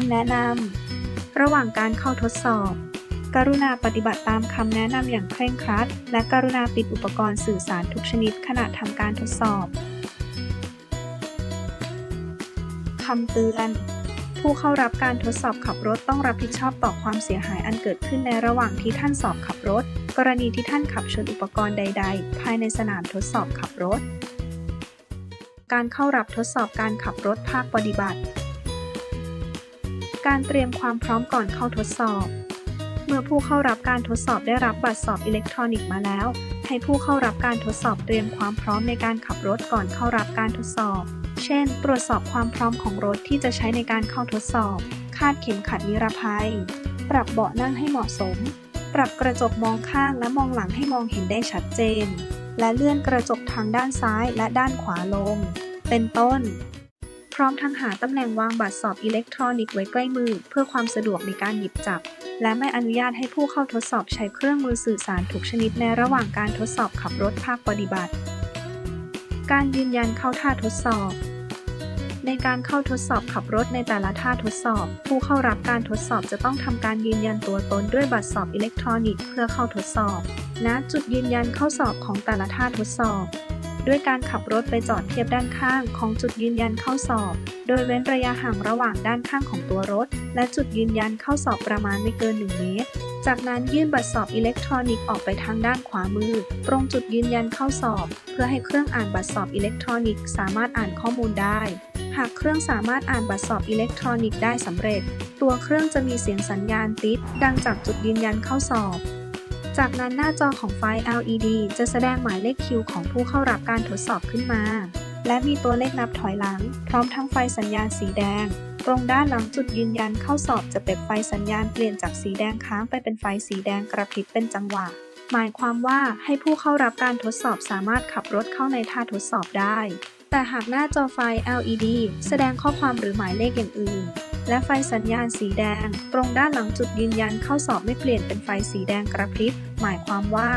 ำแนะนำ ระหว่างการเข้าทดสอบ กรุณาปฏิบัติตามคำแนะนำอย่างเคร่งครัด และกรุณาปิดอุปกรณ์สื่อสารทุกชนิดขณะทำการทดสอบคำเตือน ผู้เข้ารับการทดสอบขับรถต้องรับผิดชอบต่อความเสียหายอันเกิดขึ้นในระหว่างที่ท่านสอบขับรถ กรณีที่ท่านขับชนอุปกรณ์ใด ๆ ภายในสนามทดสอบขับรถ การเข้ารับทดสอบการขับรถภาคปฏิบัติ การเตรียมความพร้อมก่อนเข้าทดสอบ เมื่อผู้เข้ารับการทดสอบได้รับบัตรสอบอิเล็กทรอนิกส์มาแล้ว ให้ผู้เข้ารับการทดสอบเตรียมความพร้อมในการขับรถก่อนเข้ารับการทดสอบ เช่น ตรวจสอบความพร้อมของรถที่จะใช้ในการเข้าทดสอบ คาดเข็มขัดนิรภัย ปรับเบาะนั่งให้เหมาะสม ปรับกระจกมองข้างและมองหลังให้มองเห็นได้ชัดเจน และเลื่อนกระจกทางด้านซ้ายและด้านขวาลง เป็นต้น พร้อมทั้งหาตำแหน่งวางบัตรสอบอิเล็กทรอนิกส์ไว้ใกล้มือ เพื่อความสะดวกในการหยิบจับ และไม่อนุญาตให้ผู้เข้าทดสอบใช้เครื่องมือสื่อสารทุกชนิดในระหว่างการทดสอบขับรถภาคปฏิบัติ การยืนยันเข้าท่าทดสอบ ในการเข้าทดสอบขับรถในแต่ละท่าทดสอบ ผู้เข้ารับการทดสอบจะต้องทำการยืนยันตัวตนด้วยบัตรสอบอิเล็กทรอนิกส์เพื่อเข้าทดสอบณจุดยืนยันเข้าสอบของแต่ละท่าทดสอบ ด้วยการขับรถไปจอดเทียบด้านข้างของจุดยืนยันเข้าสอบ โดยเว้นระยะห่างระหว่างด้านข้างของตัวรถ และจุดยืนยันเข้าสอบประมาณไม่เกิน 1 เมตร จากนั้นยื่นบัตรสอบอิเล็กทรอนิกส์ออกไปทางด้านขวามือ ตรงจุดยืนยันเข้าสอบ เพื่อให้เครื่องอ่านบัตรสอบอิเล็กทรอนิกส์สามารถอ่านข้อมูลได้ หากเครื่องสามารถอ่านบัตรสอบอิเล็กทรอนิกส์ได้สำเร็จ ตัวเครื่องจะมีเสียงสัญญาณติดดังจากจุดยืนยันเข้าสอบ จากนั้นหน้าจอของไฟล์ LED จะแสดงหมายเลขคิวของผู้เข้ารับการทดสอบขึ้นมา และมีตัวเลขนับถอยหลัง พร้อมทั้งไฟสัญญาณสีแดง ตรงด้านหลังจุดยืนยันเข้าสอบจะเป็นไฟสัญญาณเปลี่ยนจากสีแดงค้างไปเป็นไฟสีแดงกระพริบเป็นจังหวะ หมายความว่าให้ผู้เข้ารับการทดสอบสามารถขับรถเข้าในท่าทดสอบได้ แต่หากหน้าจอไฟ LED แสดงข้อความหรือหมายเลขอย่างอื่น และไฟสัญญาณสีแดง ตรงด้านหลังจุดยืนยันเข้าสอบไม่เปลี่ยนเป็นไฟสีแดงกระพริบ หมายความว่า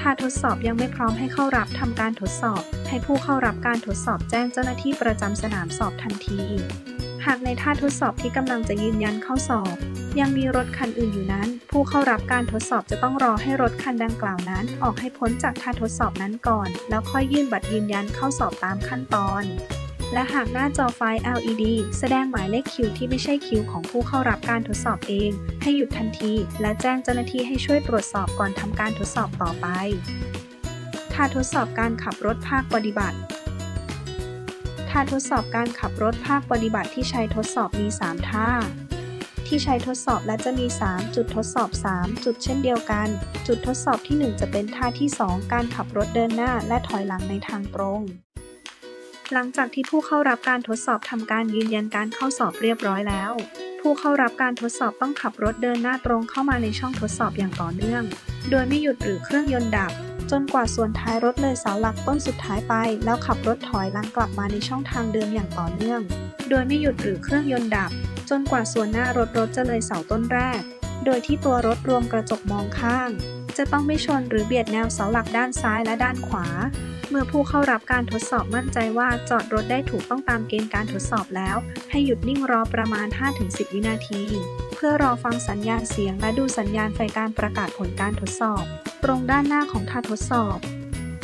ถ้าทดสอบยังไม่พร้อมให้เข้ารับทำการทดสอบ ให้ผู้เข้ารับการทดสอบแจ้งเจ้าหน้าที่ประจำสนามสอบทันที หากในท่าทดสอบที่กำลังจะยืนยันเข้าสอบ ยังมีรถคันอื่นอยู่นั้น ผู้เข้ารับการทดสอบจะต้องรอให้รถคันดังกล่าวนั้น ออกให้พ้นจากท่าทดสอบนั้นก่อน แล้วค่อยยื่นบัตรยืนยันเข้าสอบตามขั้นตอน และหากหน้าจอไฟ LED แสดงหมายเลขคิวที่ไม่ใช่คิวของผู้เข้ารับการทดสอบเอง ให้หยุดทันที และแจ้งเจ้าหน้าที่ให้ช่วยตรวจสอบก่อนทำการทดสอบต่อไปท่าทดสอบการขับรถภาคปฏิบัติท่าทดสอบการขับรถภาคปฏิบัติที่ใช้ทดสอบมี 3 ท่า ที่ใช้ทดสอบและจะมี 3 จุดทดสอบ 3 จุดเช่นเดียวกัน จุดทดสอบที่ 1 จะเป็นท่าที่ 2 การขับรถเดินหน้าและถอยหลังในทางตรง หลังจากที่ผู้เข้ารับการทดสอบทำการยืนยันการเข้าสอบเรียบร้อยแล้ว ผู้เข้ารับการทดสอบต้องขับรถเดินหน้าตรงเข้ามาในช่องทดสอบอย่างต่อเนื่อง โดยไม่หยุดหรือเครื่องยนต์ดับ จนกว่าส่วนท้ายรถเลยเสาหลักต้นสุดท้ายไป แล้วขับรถถอยลังกลับมาในช่องทางเดิมอย่างต่อเนื่อง โดยไม่หยุดหรือเครื่องยนต์ดับ จนกว่าส่วนหน้ารถรถจะเลยเสาต้นแรก โดยที่ตัวรถรวมกระจกมองข้าง จะต้องไม่ชนหรือเบียดแนวเสาหลักด้านซ้ายและด้านขวา เมื่อผู้เข้ารับการทดสอบมั่นใจว่าจอดรถได้ถูกต้องตามเกณฑ์การทดสอบแล้ว ให้หยุดนิ่งรอประมาณ 5-10 วินาที เพื่อรอฟังสัญญาณเสียงและดูสัญญาณไฟการประกาศผลการทดสอบ ตรงด้านหน้าของท่าทดสอบ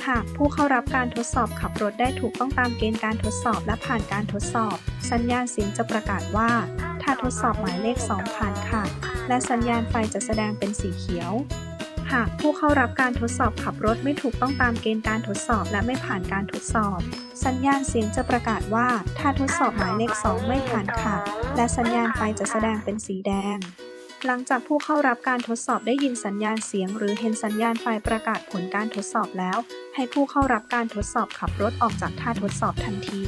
หากผู้เข้ารับการทดสอบขับรถได้ถูกต้องตามเกณฑ์การทดสอบและผ่านการทดสอบ สัญญาณเสียงจะประกาศว่าท่าทดสอบหมายเลข 2 ผ่านค่ะ และสัญญาณไฟจะแสดงเป็นสีเขียว หากผู้เข้ารับการทดสอบขับรถไม่ถูกต้องตามเกณฑ์การทดสอบและไม่ผ่านการทดสอบ สัญญาณเสียงจะประกาศว่าท่าทดสอบหมายเลข 2 ไม่ผ่านค่ะ และสัญญาณไฟจะแสดงเป็นสีแดง หลังจากผู้เข้ารับการทดสอบได้ยินสัญญาณเสียง หรือเห็นสัญญาณไฟประกาศผลการทดสอบแล้ว ให้ผู้เข้ารับการทดสอบขับรถออกจากท่าทดสอบทันที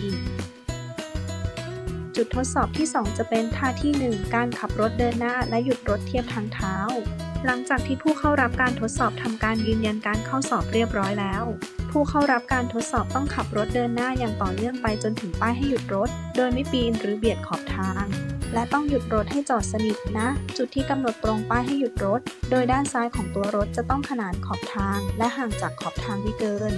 จุดทดสอบที่ 2 จะเป็นท่าที่ 1 การขับรถเดินหน้าและหยุดรถเทียบทางเท้า หลังจากที่ผู้เข้ารับการทดสอบทำการยืนยันการเข้าสอบเรียบร้อยแล้ว ผู้เข้ารับการทดสอบต้องขับรถเดินหน้าอย่างต่อเนื่องไปจนถึงป้ายให้หยุดรถ โดยไม่ปีนหรือเบียดขอบทาง และต้องหยุดรถให้จอดสนิทนะ จุดที่กำหนดตรงป้ายให้หยุดรถ โดยด้านซ้ายของตัวรถจะต้องขนานขอบทาง และห่างจากขอบทางไม่เกิน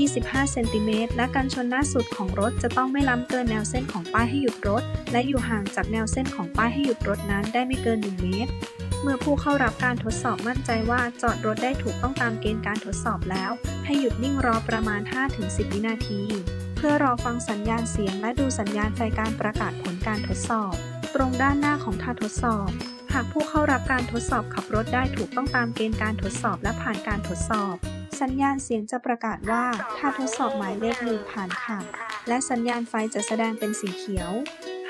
25 เซนติเมตรและกันชนหน้าสุดของรถจะต้องไม่ล้ำเกินแนวเส้นของป้ายให้หยุดรถ และอยู่ห่างจากแนวเส้นของป้ายให้หยุดรถนั้นได้ไม่เกิน 1 เมตร เมื่อผู้เข้ารับการทดสอบมั่นใจว่าจอดรถได้ถูกต้องตามเกณฑ์การทดสอบแล้ว ให้หยุดนิ่งรอประมาณ 5-10 วินาที เพื่อรอฟังสัญญาณเสียงและดูสัญญาณไฟการประกาศผลการทดสอบ ตรงด้านหน้าของท่าทดสอบ หากผู้เข้ารับการทดสอบขับรถได้ถูกต้องตามเกณฑ์การทดสอบและผ่านการทดสอบ สัญญาณเสียงจะประกาศว่าท่าทดสอบหมายเลขหนึ่งผ่านค่ะและสัญญาณไฟจะแสดงเป็นสีเขียว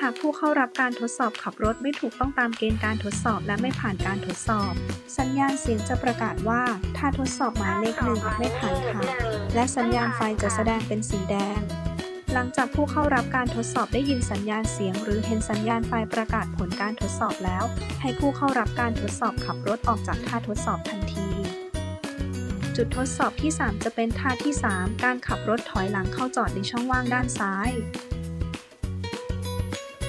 หากผู้เข้ารับการทดสอบขับรถไม่ถูกต้องตามเกณฑ์การทดสอบและไม่ผ่านการทดสอบ สัญญาณเสียงจะประกาศว่าท่าทดสอบหมายเลขหนึ่งไม่ผ่านค่ะ และสัญญาณไฟจะแสดงเป็นสีแดง หลังจากผู้เข้ารับการทดสอบได้ยินสัญญาณเสียง หรือเห็นสัญญาณไฟประกาศผลการทดสอบแล้ว ให้ผู้เข้ารับการทดสอบขับรถออกจากท่าทดสอบทันทีจุดทดสอบที่ 3 จะเป็นท่าที่ 3 การขับรถถอยหลังเข้าจอดในช่องว่างด้านซ้าย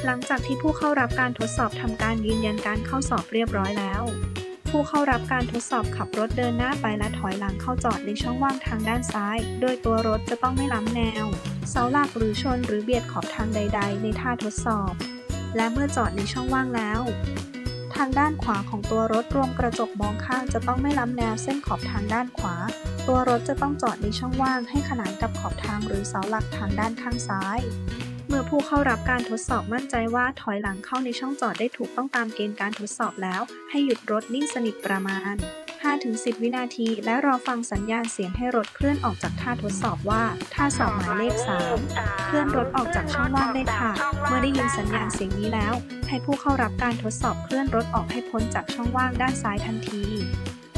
หลังจากที่ผู้เข้ารับการทดสอบทำการยืนยันการเข้าสอบเรียบร้อยแล้ว ผู้เข้ารับการทดสอบขับรถเดินหน้าไปและถอยหลังเข้าจอดในช่องว่างทางด้านซ้าย โดยตัวรถจะต้องไม่ล้ำแนว เสาหลักหรือชนหรือเบียดขอบทางใด ๆ ในท่าทดสอบ และเมื่อจอดในช่องว่างแล้วทางด้านขวาของตัวรถรวมกระจกมองข้างจะต้องไม่ล้ำแนวเส้นขอบทางด้านขวา ตัวรถจะต้องจอดในช่องว่างให้ขนานกับขอบทางหรือเสาหลักทางด้านข้างซ้าย มื่อผู้เข้ารับการทดสอบมั่นใจว่าถอยหลังเข้าในช่องจอดได้ถูกต้องตามเกณฑ์การทดสอบแล้ว ให้หยุดรถนิ่งสนิทประมาณ 5-10 วินาที และรอฟังสัญญาณเสียงให้รถเคลื่อนออกจากท่าทดสอบว่าท่าสอบหมายเลข 3 เคลื่อนรถออกจากช่องว่างได้ค่ะ เมื่อได้ยินสัญญาณเสียงนี้แล้ว ให้ผู้เข้ารับการทดสอบเคลื่อนรถออกให้พ้นจากช่องว่างด้านซ้ายทันที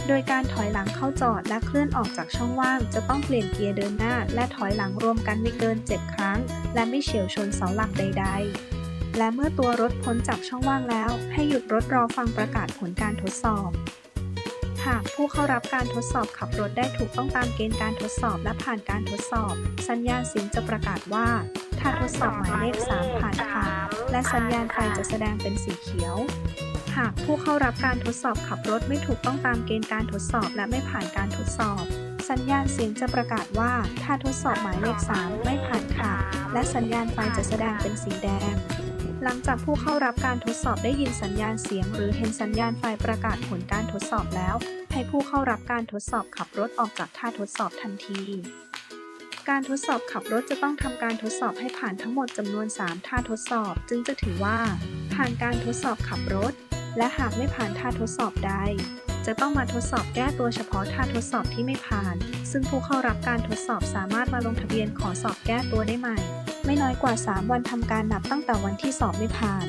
โดยการถอยหลังเข้าจอดและเคลื่อนออกจากช่องว่าง จะต้องเปลี่ยนเกียร์เดินหน้า และถอยหลังรวมกันไม่เกิน 7 ครั้ง และไม่เฉียวชนเสาหลักใด ๆ และเมื่อตัวรถพ้นจากช่องว่างแล้ว ให้หยุดรถรอฟังประกาศผลการทดสอบ หากผู้เข้ารับการทดสอบขับรถได้ถูกต้องตามเกณฑ์การทดสอบและผ่านการทดสอบ สัญญาณเสียงจะประกาศว่าท่าทดสอบหมายเลข 3 ผ่านค่ะและสัญญาณไฟจะแสดงเป็นสีเขียว หากผู้เข้ารับการทดสอบขับรถไม่ถูกต้องตามเกณฑ์การทดสอบและไม่ผ่านการทดสอบ สัญญาณเสียงจะประกาศว่าท่าทดสอบหมายเลข 3 ไม่ผ่านค่ะ และสัญญาณไฟจะแสดงเป็นสีแดง หลังจากผู้เข้ารับการทดสอบได้ยินสัญญาณเสียง หรือเห็นสัญญาณไฟประกาศผลการทดสอบแล้ว ให้ผู้เข้ารับการทดสอบขับรถออกจากท่าทดสอบทันทีการทดสอบขับรถจะต้องทำการทดสอบให้ผ่านทั้งหมดจำนวน 3 ท่าทดสอบ จึงจะถือว่า ผ่านการทดสอบขับรถ และหากไม่ผ่านท่าทดสอบใด จะต้องมาทดสอบแก้ตัวเฉพาะท่าทดสอบที่ไม่ผ่าน ซึ่งผู้เข้ารับการทดสอบสามารถมาลงทะเบียนขอสอบแก้ตัวได้ใหม่ ไม่น้อยกว่า 3 วันทำการนับตั้งแต่วันที่สอบไม่ผ่าน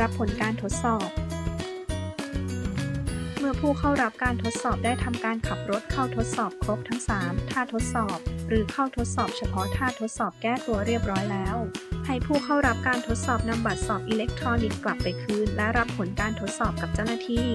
รับผลการทดสอบ เมื่อผู้เข้ารับการทดสอบได้ทำการขับรถเข้าทดสอบครบทั้ง 3 ท่าทดสอบ หรือเข้าทดสอบเฉพาะท่าทดสอบแก้ตัวเรียบร้อยแล้ว ให้ผู้เข้ารับการทดสอบนำบัตรสอบอิเล็กทรอนิกส์กลับไปคืน และรับผลการทดสอบกับเจ้าหน้าที่